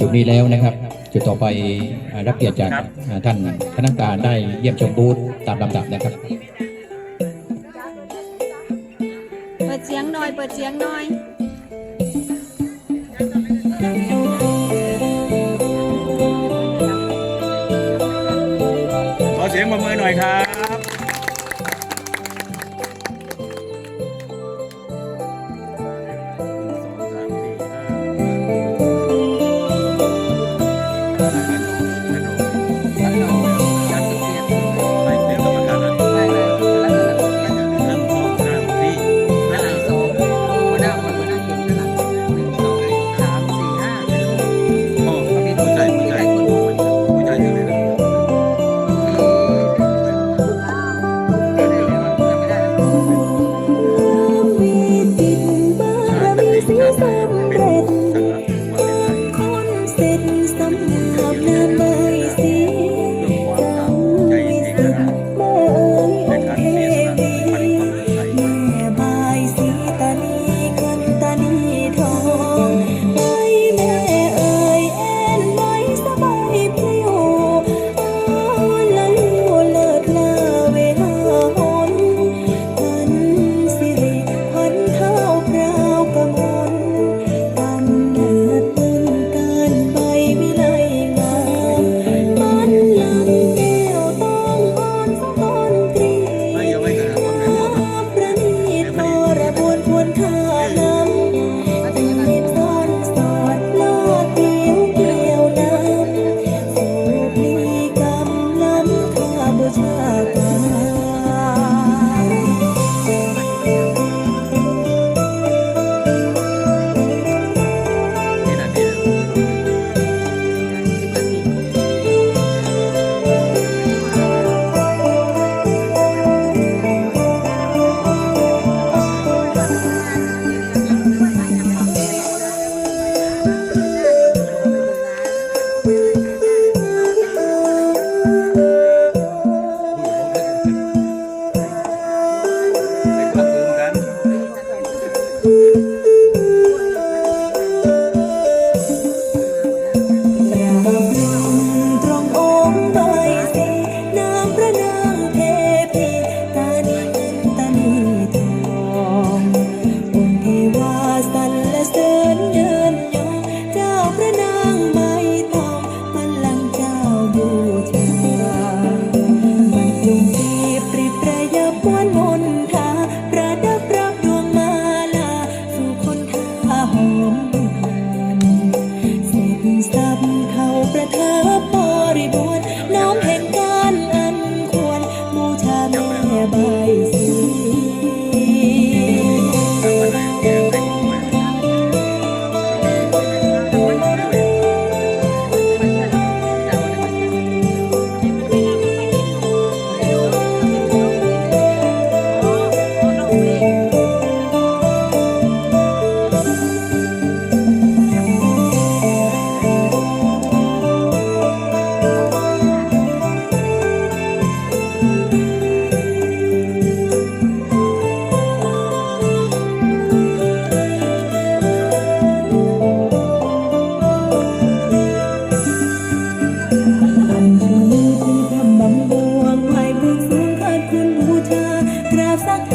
จุดนี้แล้วนะครับ จุดต่อไปรับเกียรติจากท่านคณะกการได้เยี่ยมชมบูธตามลำดับนะครับ เปิดเสียงหน่อย เปิดเสียงหน่อยขอเสียงปรบมือหน่อยครับ casa